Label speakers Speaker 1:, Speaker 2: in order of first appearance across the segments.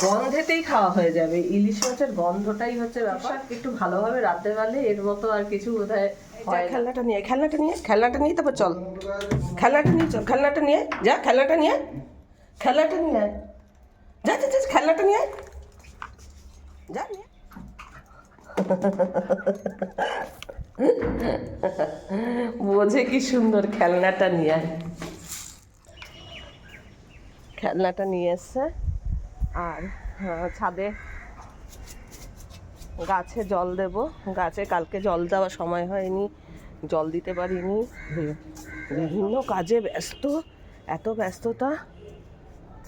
Speaker 1: গন্ধেতেই খাওয়া হয়ে যাবে। ইলিশ মাছের গন্ধটাই হচ্ছে ব্যাপার। একটু ভালোভাবে রাতে বেলে এর মতো আর কিছু বোধহয় হয়
Speaker 2: খেলনাটা নিয়ে খেলনাটা নিয়ে খেলনাটা নিয়ে তারপর চল। খেলনাটা নিয়ে চল খেলনাটা নিয়ে যা খেলনাটা নিয়ে। খেলনাটা নিয়ে যা যা যা খেলনাটা নিয়ে যা নিয়ে বোঝে কি সুন্দর খেলনাটা নিয়ে। খেলনাটা নিয়ে এসছে। আর ছাদে গাছে জল দেব। গাছে কালকে জল দেওয়ার সময় হয়নি জল দিতে পারিনি। বিভিন্ন কাজে ব্যস্ত এত ব্যস্ততা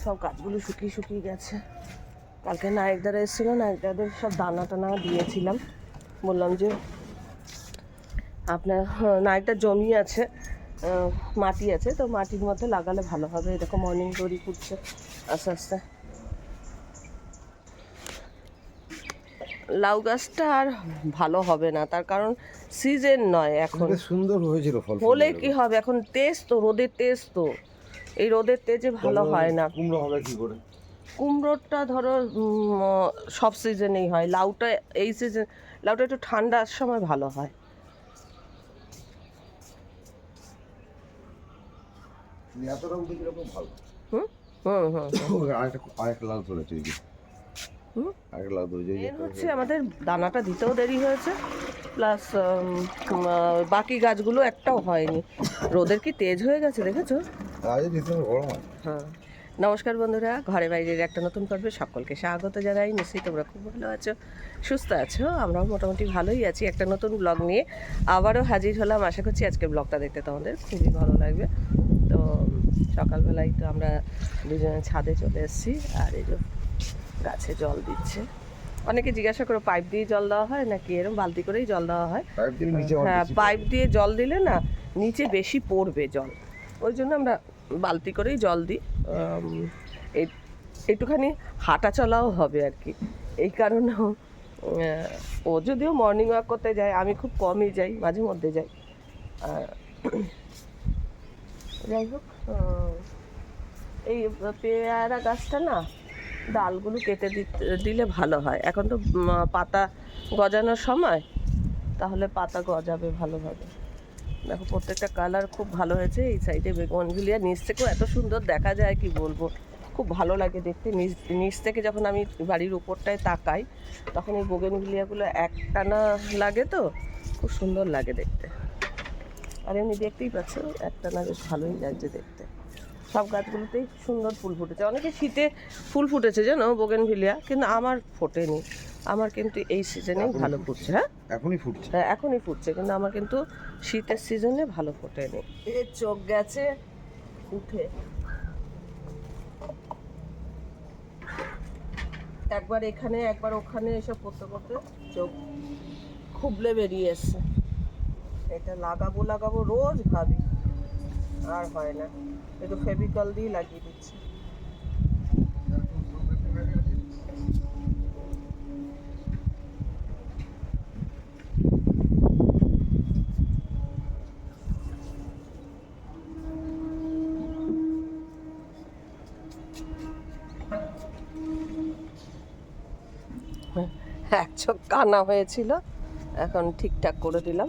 Speaker 2: সব গাছগুলো শুকিয়ে শুকিয়ে গেছে। কালকে নায়কদারা এসেছিল নায়কদাদের সব দানা টানা দিয়েছিলাম। বললাম যে আপনার হ্যাঁ, নায়কটার জমি আছে মাটি আছে তো মাটির মধ্যে লাগালে ভালো হবে। এরকম মর্নিং গড়ি করছে আস্তে আস্তে। লাউ গাছটা আর ভালো হবে না তার কারণ সিজন নয় এখন।
Speaker 3: সুন্দর হয়েছিল ফল
Speaker 2: হলে কি হবে? এখন তেজ তো রোদের তেজ তো। এই রোদের তেজে ভালো হয় না।
Speaker 3: কুমড়ো হবে কি করে?
Speaker 2: কুমড়োটা ধরো সব সিজনেই হয়। লাউটা এই সিজন লাউটা একটু ঠান্ডার সময় ভালো হয়। হুম? হুম হুম
Speaker 3: আরেকটা আরেকটা লাল ধরেছে এই
Speaker 2: হচ্ছে আমাদের দানাটা দিতেও দেরি হয়েছে। প্লাস বাকি গাছগুলো একটাও হয়নি। রোদের কি তেজ হয়ে গেছে দেখেছ? হ্যাঁ। নমস্কার বন্ধুরা ঘরে বাইরের একটা নতুন পর্বে সকলকে স্বাগত জানাই। নিশ্চয়ই তোমরা খুব ভালো আছো সুস্থ আছো আমরাও মোটামুটি ভালোই আছি। একটা নতুন ব্লগ নিয়ে আবারও হাজির হলাম। আশা করছি আজকে ব্লগটা দেখতে তোমাদের খুবই ভালো লাগবে। তো সকালবেলায় তো আমরা দুজনে ছাদে চলে এসেছি। আর এই যে গাছে জল দিচ্ছে। অনেকে জিজ্ঞাসা করো পাইপ দিয়ে জল দেওয়া হয় নাকি এরকম বালতি করেই জল দেওয়া হয়?
Speaker 3: নিচে
Speaker 2: হ্যাঁ পাইপ দিয়ে জল দিলে না নিচে বেশি পড়বে জল। ওই জন্য আমরা বালতি করেই জল দিই। এই একটুখানি হাঁটা চলাও হবে আর কি। এই কারণেও ও যদিও মর্নিং ওয়াক করতে যায় আমি খুব কমই যাই মাঝে মধ্যে যাই। যাই হোক এই পেয়ারা গাছটা না ডালগুলো কেটে দিলে ভালো হয়। এখন তো পাতা গজানোর সময়, তাহলে পাতা গজাবে ভালোভাবে। দেখো, প্রত্যেকটা কালার খুব ভালো হয়েছে এই সাইডে বেগুনগুলিয়া নিচ থেকেও এত সুন্দর দেখা যায়, কি বলব? খুব ভালো লাগে দেখতে। নিচ নিচ থেকে যখন আমি বাড়ির উপরটায় তাকাই, তখন এই বোগেনগুলিয়াগুলো একটানা লাগে তো, খুব সুন্দর লাগে দেখতে। আর এমনি দেখতেই পাচ্ছ, একটানা বেশ ভালোই লাগছে দেখতে। সব গাছগুলোতেই সুন্দর ফুল ফুটেছে। অনেকে শীতে ফুল ফুটেছে জানো বোগেনভিলিয়া কিন্তু আমার ফোটেনি। আমার কিন্তু এই সিজনেই ভালো ফুটছে। হ্যাঁ?
Speaker 3: এখনই ফুটছে।
Speaker 2: হ্যাঁ এখনই ফুটছে কিন্তু আমার কিন্তু শীতের সিজনে ভালো ফোটেনি। এ চোখ গেছে উঠে। একবার এখানে একবার ওখানে এসব করতে করতে চোখ খুবলে বেরিয়ে এসছে। এটা লাগাবো লাগাবো রোজ ভাবি। আর হয় না। একটু ফেভিকল দিয়ে লাগিয়ে দিচ্ছি। এক চোখ কানা হয়েছিল, এখন ঠিকঠাক করে দিলাম।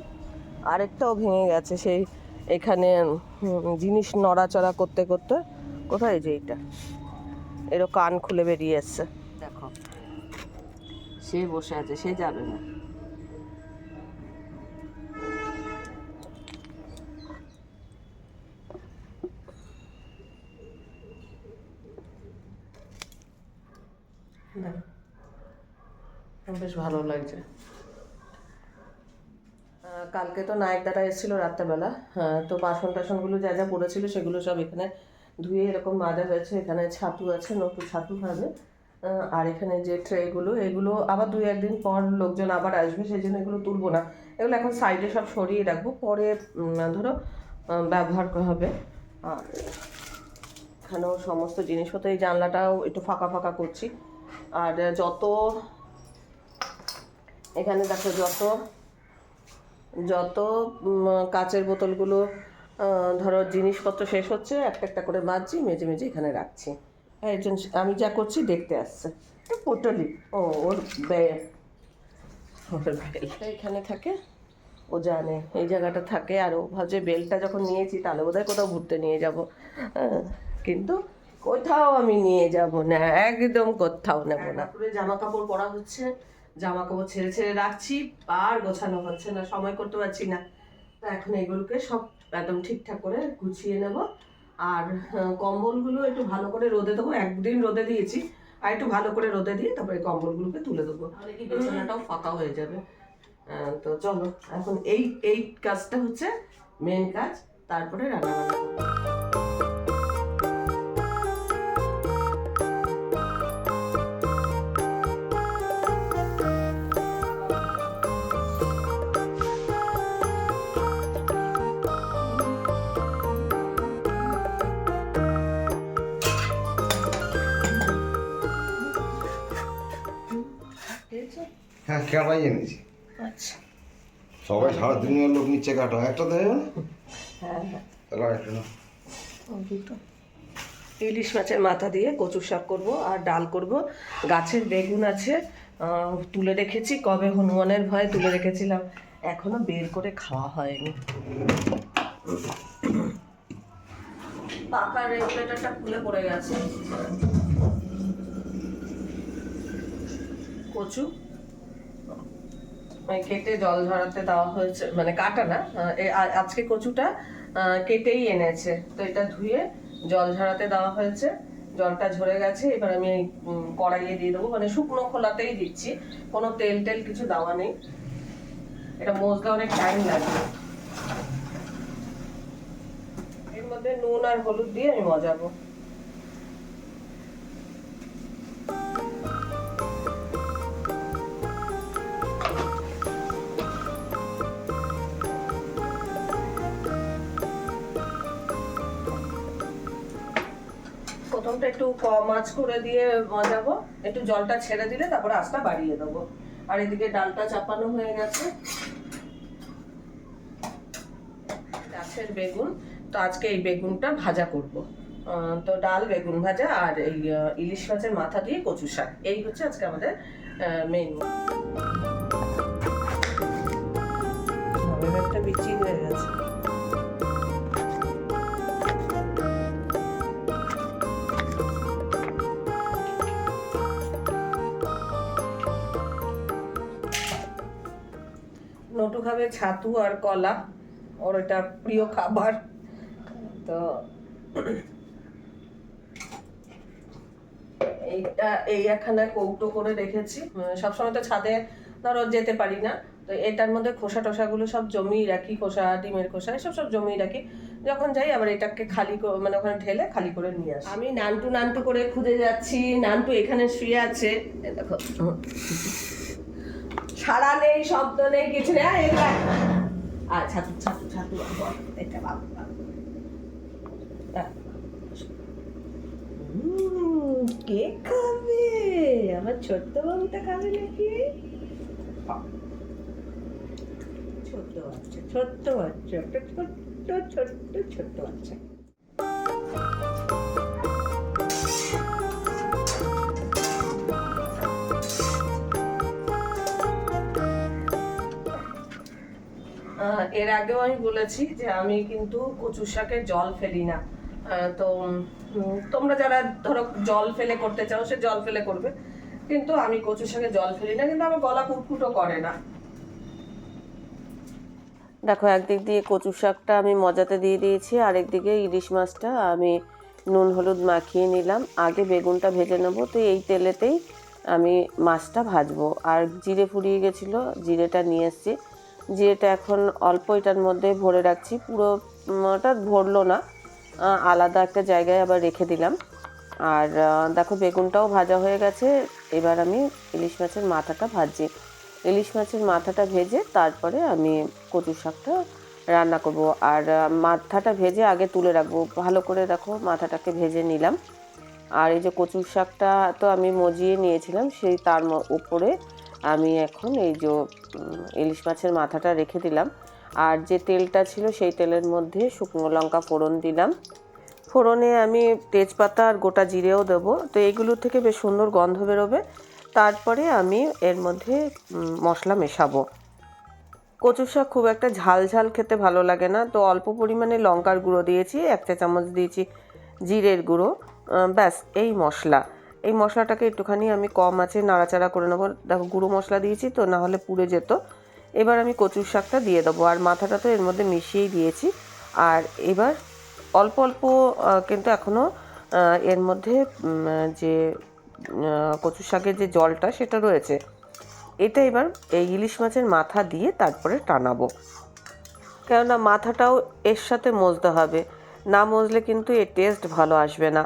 Speaker 2: আরেকটাও ভেঙে গেছে, সেই এখানে জিনিস নড়াচড়া করতে করতে কোথায় যে এইটা এরও কান খুলে বেরিয়ে এসছে। দেখো, সে বসে আছে, সে যাবে না। বেশ ভালো লাগছে। কালকে তো নায়ক দাদা এসেছিল রাত্রেবেলা। হ্যাঁ তো বাসন টাসনগুলো যা যা পড়েছিল সেগুলো সব এখানে ধুয়ে এরকম মাজা হয়েছে। এখানে ছাতু আছে, নতুন ছাতু হবে। আর এখানে যে ট্রেগুলো এগুলো আবার দুই একদিন পর লোকজন আবার আসবে, সেই জন্য এগুলো তুলবো না। এগুলো এখন সাইডে সব সরিয়ে রাখব, পরে ধরো ব্যবহার করা হবে। আর এখানেও সমস্ত জিনিসপত্র, এই জানলাটাও একটু ফাঁকা ফাঁকা করছি। আর যত, এখানে দেখো যত যত কাচের বোতলগুলো ধরো জিনিসপত্র শেষ হচ্ছে, একটা একটা করে বাজছি মেজে মেজে এখানে রাখছি। একজন, আমি যা করছি দেখতে আসছে। পটলি ও, ওর বে- ওর বেল। এখানে থাকে, ও জানে, এই জায়গাটা থাকে, আর ও ভাবছে বেলটা যখন নিয়েছি, তাহলে বোধহয় কোথাও ঘুরতে নিয়ে যাব। কিন্তু কোথাও আমি নিয়ে যাব না, একদম কোথাও নেব না। তারপরে জামা কাপড় পরা হচ্ছে জামা কাপড় ছেড়ে ছেড়ে রাখছি আর গোছানো হচ্ছে না সময় করতে পারছি না। তো এখন এগুলোকে সব একদম ঠিকঠাক করে গুছিয়ে নেব। আর কম্বলগুলো একটু ভালো করে রোদে দেবো একদিন রোদে দিয়েছি। আর একটু ভালো করে রোদে দিয়ে তারপরে কম্বলগুলোকে তুলে দেবো। তাহলে কি বিছানাটাও ফাঁকা হয়ে যাবে? তো চলো এখন এই এই কাজটা হচ্ছে মেন কাজ তারপরে রান্না বান্না
Speaker 3: হ্যাঁ কেটাই এনেছি
Speaker 2: আচ্ছা।
Speaker 3: সবাই সারা দুনিয়ার লোক নিচ্ছে কাটা একটা দেবে না?
Speaker 2: হ্যাঁ হ্যাঁ। দুটো। ইলিশ মাছের মাথা দিয়ে কচু শাক করব আর ডাল করব। গাছের বেগুন আছে তুলে রেখেছি কবে হনুমানের ভয়ে তুলে রেখেছিলাম। এখনও বের করে খাওয়া হয়নি। পাকা রেগুলেটরটা খুলে পড়ে গেছে। কচু? কেটে জল ঝরাতে দেওয়া হয়েছে মানে কাটা না আজকে কচুটা কেটেই এনেছে। তো এটা ধুয়ে জল ঝরাতে দেওয়া হয়েছে, জলটা ঝরে গেছে, এবার আমি কড়াইয়ে দিয়ে দেবো মানে শুকনো খোলাতেই দিচ্ছি, কোনো তেল টেল কিছু দেওয়া নেই। এটা মজতে অনেক টাইম লাগবে এর মধ্যে নুন আর হলুদ দিয়ে আমি মজাবো। প্রথমটা একটু কম আঁচ করে দিয়ে মজাবো, একটু জলটা ছেড়ে দিলে তারপরে আঁচটা বাড়িয়ে দেবো। আর এদিকে ডালটা চাপানো হয়ে গেছে। গাছের বেগুন, তো আজকে এই বেগুনটা ভাজা করব। তো ডাল, বেগুন ভাজা আর এই ইলিশ মাছের মাথা দিয়ে কচু শাক। এই হচ্ছে আজকে আমাদের মেনু একটা বিচি হয়ে গেছে। নটু খাবে, ছাতু আর কলা। ওর এটা প্রিয় খাবার। তো এইটা, এই একখানা কৌটো করে রেখেছি। সবসময় তো ছাদে ধরো যেতে পারি না। তো এটার মধ্যে খোসা টোসাগুলো সব জমিয়ে রাখি, খোসা, ডিমের খোসা, এসব সব জমিয়ে রাখি। যখন যাই আবার এটাকে খালি মানে ওখানে ঢেলে খালি করে নিয়ে আসি। আমি নানটু নানটু করে খুঁজে যাচ্ছি। নানটু এখানে শুয়ে আছে। দেখো। সাড়া নেই, শব্দ নেই, কিছু নেই। আর আর ছাতু ছাতু ছাতু এটা বাবা কে খাবে? আমার ছোট্ট বাবুটা খাবে নাকি? ছোট্ট বাচ্চা ছোট্ট বাচ্চা একটা ছোট্ট ছোট্ট ছোট্ট বাচ্চা। এর আগেও আমি বলেছি যে আমি কিন্তু কচু শাকের জল ফেলি না। তো তোমরা যারা ধরো জল ফেলে করতে চাও, সে জল ফেলে করবে। কিন্তু আমি কচু শাকে জল ফেলি না, কিন্তু আমার গলা কুটকুটো করে না। দেখো, একদিক দিয়ে কচু শাকটা আমি মজাতে দিয়ে দিয়েছি আর একদিকে ইলিশ মাছটা আমি নুন হলুদ মাখিয়ে নিলাম। আগে বেগুনটা ভেজে নেব, তো এই তেলেতেই আমি মাছটা ভাজবো। আর জিরে ফুরিয়ে গেছিল, জিরেটা নিয়ে এসেছি। জিরেটা এখন অল্প এটার মধ্যে ভরে রাখছি, পুরো ওটা ভরলো না। আলাদা একটা জায়গায় আবার রেখে দিলাম। আর দেখো বেগুনটাও ভাজা হয়ে গেছে। এবার আমি ইলিশ মাছের মাথাটা ভাজছি। ইলিশ মাছের মাথাটা ভেজে তারপরে আমি কচু শাকটা রান্না করব। আর মাথাটা ভেজে আগে তুলে রাখব। ভালো করে দেখো মাথাটাকে ভেজে নিলাম। আর এই যে কচু শাকটা তো আমি মজিয়ে নিয়েছিলাম, সেই তার উপরে আমি এখন এই যে ইলিশ মাছের মাথাটা রেখে দিলাম। আর যে তেলটা ছিল সেই তেলের মধ্যে শুকনো লঙ্কা ফোড়ন দিলাম। ফোড়নে আমি তেজপাতা আর গোটা জিরেও দেবো। তো এইগুলো থেকে বেশ সুন্দর গন্ধ বেরোবে। তারপরে আমি এর মধ্যে মশলা মেশাবো। কচু শাক খুব একটা ঝাল ঝাল খেতে ভালো লাগে না। তো অল্প পরিমাণে লঙ্কার গুঁড়ো দিয়েছি, এক চা চামচ দিয়েছি জিরের গুঁড়ো। ব্যাস, এই মশলা। এই মশলাটাকে একটুখানি আমি কম আছে, নাড়াচাড়া করে নেব। দেখো, গুঁড়ো মশলা দিয়েছি তো, না হলে পুড়ে যেত। এবার আমি কচুর শাকটা দিয়ে দেবো, আর মাথাটা তো এর মধ্যে মিশিয়েই দিয়েছি। আর এবার অল্প অল্প কিন্তু এখনও এর মধ্যে যে কচু শাকের যে জলটা সেটা রয়েছে। এটা এবার এই ইলিশ মাছের মাথা দিয়ে তারপরে টানাবো। কেননা মাথাটাও এর সাথে মজতে হবে। না মজলে কিন্তু এর টেস্ট ভালো আসবে না।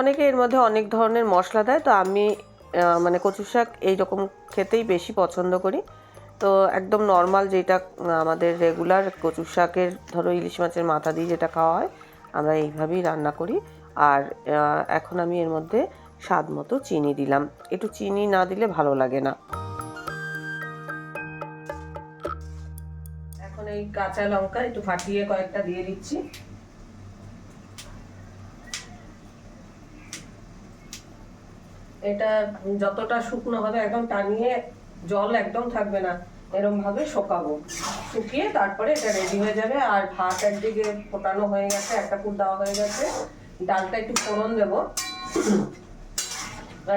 Speaker 2: অনেকে এর মধ্যে অনেক ধরনের মশলা দেয়, তো আমি মানে কচু শাক এইরকম খেতেই বেশি পছন্দ করি। তো একদম নর্মাল যেটা আমাদের রেগুলার কচু শাকের, ধরো ইলিশ মাছের মাথা দিয়ে যেটা খাওয়া হয়, আমরা এইভাবেই রান্না করি। আর এখন আমি এর মধ্যে স্বাদ মতো চিনি দিলাম। একটু চিনি না দিলে ভালো লাগে না। এখন এই কাঁচা লঙ্কা একটু ফাটিয়ে কয়েকটা দিয়ে দিচ্ছি। এটা যতটা শুকনো হবে একদম টানিয়ে জল একদম থাকবে না। এরকম ভাবে শোকাবো। শুকিয়ে তারপরে এটা রেডি হয়ে যাবে। আর ভাত একদিকে ফোটানো হয়ে গেছে, একটা ফুট দেওয়া হয়ে গেছে। ডালটা একটু ফোড়ন দেবো।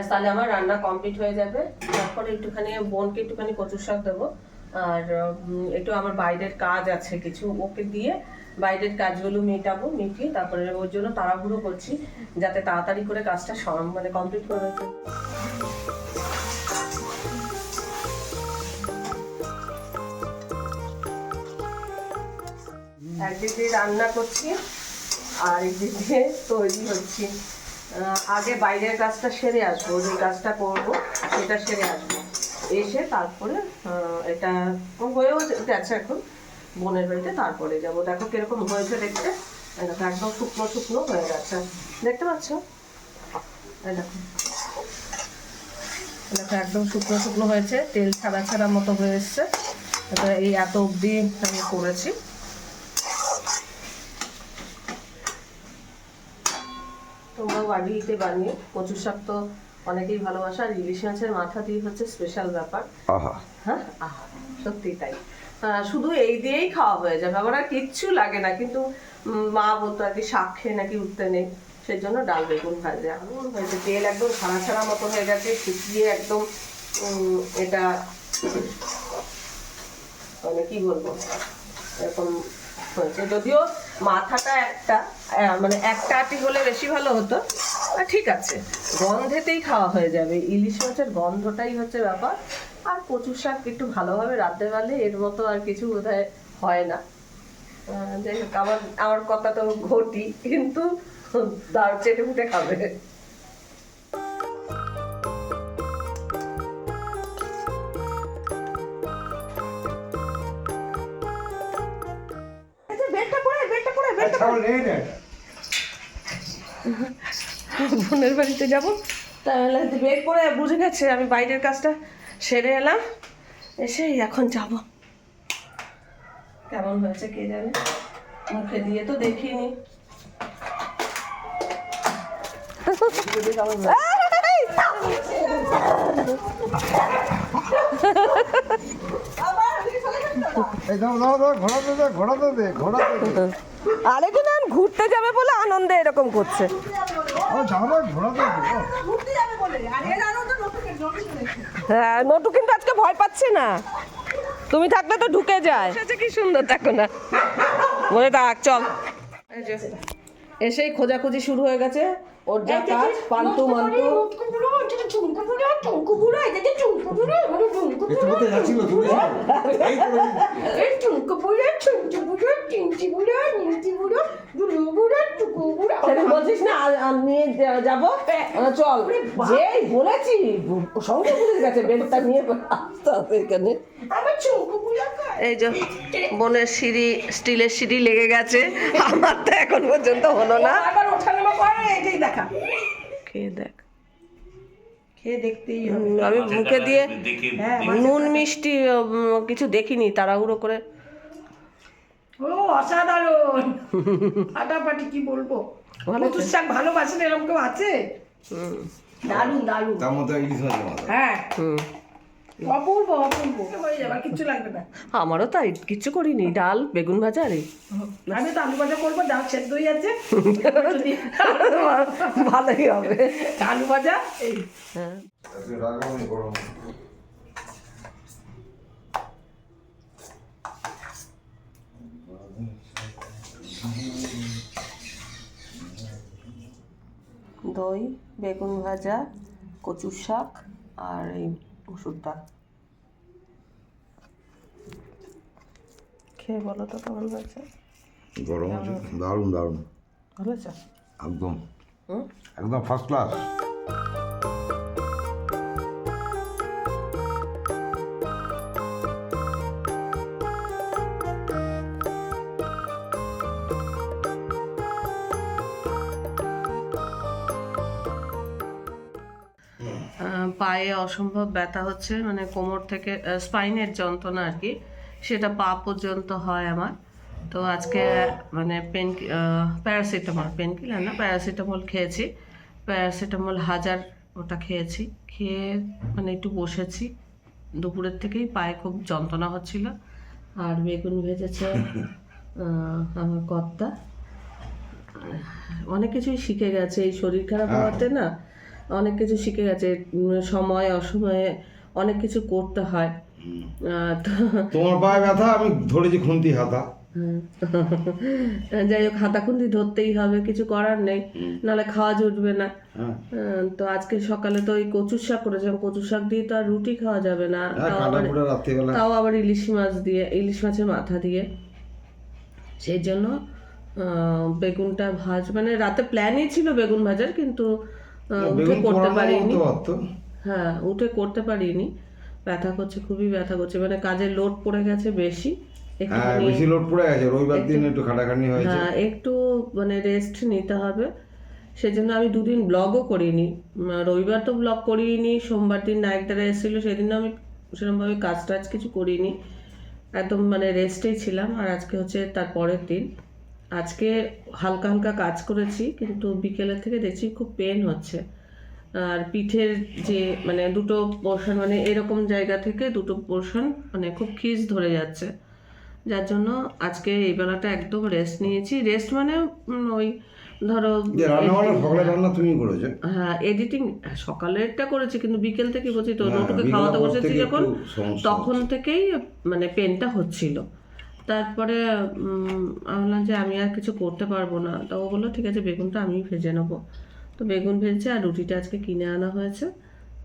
Speaker 2: তাহলে আমার রান্না কমপ্লিট হয়ে যাবে। তারপরে একটুখানি বোনকে একটুখানি কচুর শাক দেবো। আর একটু আমার বাইরের কাজ আছে কিছু ওকে দিয়ে বাইরের কাজগুলো মেটাবো মিটিয়ে তারপরে ওর জন্য তাড়াহুড়ো করছি যাতে তাড়াতাড়ি করে কাজটা মানে কমপ্লিট করে একদিক দিয়ে রান্না করছি আর একদিক দিয়ে তৈরি হচ্ছি। আগে বাইরের কাজটা সেরে আসব যে কাজটা করব সেটা সেরে আসব। এসে তারপরে এটা হয়েও গেছে এখন, বোনের বাড়িতে, তারপরে যাব। দেখো কীরকম হয়েছে দেখতে। একদম শুকনো শুকনো হয়ে গেছে। দেখতে পাচ্ছ? দেখো। দেখো, একদম শুকনো শুকনো হয়েছে। তেল ছাড়া ছাড়া মতো হয়ে এসছে। এই এত অবধি আমি করেছি। তোমরাও বাড়িতে বানিয়ে কচু শাক তো অনেকেই ভালোবাসা আর ইলিশ মাছের মাথা দিয়ে হচ্ছে স্পেশাল ব্যাপার।
Speaker 3: আহা।
Speaker 1: হ্যাঁ? আহ, সত্যি তাই। শুধু এই দিয়েই খাওয়া হয়ে যাবে। আমার আর কিচ্ছু লাগে না কিন্তু মা বলতো আর কি শাক খেয়ে নাকি উঠতে নেই। সেই জন্য ডাল বেগুন ভাজা। এমন হয়েছে তেল একদম ছাড়া ছাড়া মতো হয়ে গেছে শুকিয়ে একদম এটা মানে কি বলব? এরকম হয়েছে। যদিও মাথাটা একটা মানে একটা আটি হলে বেশি ভালো হতো। ঠিক আছে। গন্ধেতেই খাওয়া হয়ে যাবে। ইলিশ মাছের গন্ধটাই হচ্ছে ব্যাপার। আর কচু শাক একটু ভালোভাবে রাঁধতে পারলে এর মতো আর কিছু বোধ হয় না। যাই হোক, আমার আমার কথা তো ঘটি, কিন্তু দাঁড় চেটে ফুটে খাবে। বোনের বাড়িতে যাব তাহলে বেগ করে বুঝে গেছে আমি বাইরের কাজটা সেরে এলাম এসে এখন যাব কেমন হয়েছে কে জানে মুখে দিয়ে তো দেখিনি কেমন হয়।
Speaker 3: ঘোড়াতে দে
Speaker 2: আরেকজন ঘুরতে যাবে বলে আনন্দে এরকম করছে? হ্যাঁ নটু কিন্তু আজকে ভয় পাচ্ছে না। তুমি থাকলে তো ঢুকে যায়। কি সুন্দর দেখো না। বলে থাক চল। এসেই খোঁজাখুঁজি শুরু হয়ে গেছে। ওর যা কাজ পান্তু মান্টু।
Speaker 3: একটু মধ্যে যাচ্ছিল তুমি
Speaker 2: সেদিন বলছিস না আ- আ- নিয়ে যা- যাব? আহ, চল। যেই বলেছি সঙ্গে বুঝে গেছে বেডটা নিয়ে আসতে হবে এখানে। এই যে বোনের সিঁড়ি স্টিলের সিঁড়ি লেগে গেছে। আমার তো এখন পর্যন্ত হলো না। খেয়ে দেখ।
Speaker 1: খেয়ে দেখতেই
Speaker 2: আমি মুখে দিয়ে নুন মিষ্টি কিছু দেখিনি তাড়াহুড়ো করে।
Speaker 4: ও অসাধারণ। ফাটাফাটি কি বলব?
Speaker 2: ভালো
Speaker 4: কচুর শাক ভালোবাসেন এরকম কেউ আছে? দারুণ দারুণ।
Speaker 3: তার মধ্যে ইলিশ মাথা
Speaker 4: হ্যাঁ। অপূর্ব অপূর্ব। হয়ে যাবে কিচ্ছু লাগবে না।
Speaker 2: আমারও তাই কিচ্ছু করিনি। ডাল বেগুন ভাজা রে
Speaker 4: আমি তো আলু ভাজা করব ডাল সেদ্ধ হয়ে আছে যদি
Speaker 2: ভালোই হবে।
Speaker 4: আলু ভাজা এই।
Speaker 2: হ্যাঁ। দই বেগুন ভাজা কচুর শাক আর এই মুসুর ডাল খেয়ে বলো তো কেমন হয়েছে?
Speaker 3: গরম আছে? দারুণ দারুণ।
Speaker 2: ভালো আছে
Speaker 3: একদম। একদম ফার্স্ট ক্লাস
Speaker 2: পায়ে অসম্ভব ব্যথা হচ্ছে মানে কোমর থেকে স্পাইনের যন্ত্রণা আর কি। সেটা পা পর্যন্ত হয় আমার। তো আজকে মানে পেন প্যারাসিটামল পেন কিলার না প্যারাসিটামল খেয়েছি। প্যারাসিটামল হাজার ওটা খেয়েছি। খেয়ে মানে একটু বসেছি। দুপুরের থেকেই পায়ে খুব যন্ত্রণা হচ্ছিল। আর বেগুন ভেজেছে আমার কর্তা। অনেক কিছুই শিখে গেছে। এই শরীর খারাপ হওয়াতে না অনেক কিছু শিখে গেছে সময় অসময়ে অনেক কিছু করতে হয়।
Speaker 3: তোমার পায়ে ব্যথা আমি ধরেছি খুন্তি হাতা।
Speaker 2: যাই হোক হাতাখুন্তি ধরতেই হবে কিছু করার নেই নাহলে খাওয়া জুটবে না।
Speaker 3: হ্যাঁ।
Speaker 2: তো আজকে সকালে তো ওই কচুর শাক করেছিলাম কচুর শাক দিয়ে তো আর রুটি খাওয়া যাবে না।
Speaker 3: হ্যাঁ
Speaker 2: তাও আবার ইলিশ মাছ দিয়ে ইলিশ মাছের মাথা দিয়ে। সেই জন্য আহ, বেগুনটা ভাজ মানে রাতে প্ল্যানই ছিল বেগুন ভাজার কিন্তু উঠে করতে পারিনি। হ্যাঁ উঠে করতে পারিনি। ব্যথা করছে খুবই ব্যথা করছে। মানে কাজের লোড পড়ে গেছে বেশি।
Speaker 3: হ্যাঁ বেশি লোড পড়ে গেছে। রবিবার দিন একটু খাটাখানি হয়েছে।
Speaker 2: হ্যাঁ একটু মানে রেস্ট নিতে হবে। সেজন্য আমি দুদিন ব্লগও করিনি। রবিবার তো ব্লগ করিনি সোমবার দিন নায়কদারা এসেছিল সেদিন আমি সেরকমভাবে কাজ টাজ কিছু করিনি। একদম মানে রেস্টেই ছিলাম। আর আজকে হচ্ছে তার পরের দিন। আজকে হালকা হালকা কাজ করেছি কিন্তু বিকেলের থেকে দেখছি খুব পেন হচ্ছে। আর পিঠের যে মানে দুটো পোর্শন মানে এরকম জায়গা থেকে দুটো পোর্শন মানে খুব খিস ধরে যাচ্ছে। যার জন্য আজকে এই বেলাটা একদম রেস্ট নিয়েছি। রেস্ট মানে ওই ধরো হ্যাঁ এডিটিং সকালেরটা করেছি কিন্তু বিকেল থেকে বলছি তো
Speaker 3: হ্যাঁ,
Speaker 2: নটুকে খাওয়াতে বসেছি যখন তখন থেকেই মানে পেনটা হচ্ছিল। তারপরে আমি বললাম যে আমি আর কিছু করতে পারব না। তো ও বলল ঠিক আছে বেগুনটা আমি ভেজে নেব। তো বেগুন ভেজে আর রুটিটা আজকে কিনে আনা হয়েছে।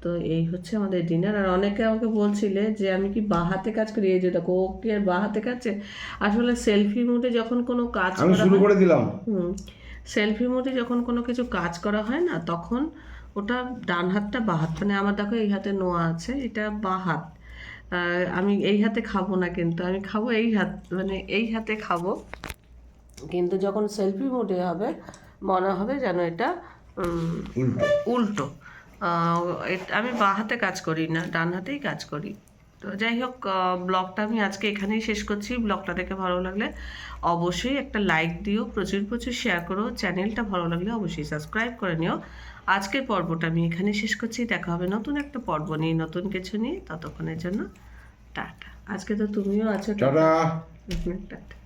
Speaker 2: তো এই হচ্ছে আমাদের ডিনার। আর অনেকে আমাকে বলছিলে যে আমি কি বা হাতে কাজ করি? এই যে দেখো ও কি আর বা হাতে কাজে? আসলে সেলফি মুডে যখন কোনো কাজ
Speaker 3: আমি
Speaker 2: করা
Speaker 3: শুরু করে দিলাম।
Speaker 2: হুম সেলফি মোডে যখন কোনো কিছু কাজ করা হয় না তখন ওটা ডান হাতটা বা হাত মানে আমার দেখো এই হাতে নোয়া আছে এটা বা হাত। আমি এই হাতে খাব না কিন্তু আমি খাব এই হাত মানে এই হাতে খাব। কিন্তু যখন সেলফি মোডে হবে মনে হবে যেন এটা
Speaker 3: উল্টো।
Speaker 2: আমি বাঁ হাতে কাজ করি না ডান হাতেই কাজ করি। তো যাই হোক ব্লগটা আমি আজকে এখানেই শেষ করছি। ব্লগটা দেখে ভালো লাগলে অবশ্যই একটা লাইক দিও প্রচুর প্রচুর শেয়ার করো। চ্যানেলটা ভালো লাগলে অবশ্যই সাবস্ক্রাইব করে নিও। আজকের পর্বটা আমি এখানে শেষ করছি। দেখা হবে নতুন একটা পর্ব নিয়ে নতুন কিছু নিয়ে। ততক্ষণের জন্য টাটা। আজকে তো তুমিও আছো
Speaker 3: টাটা।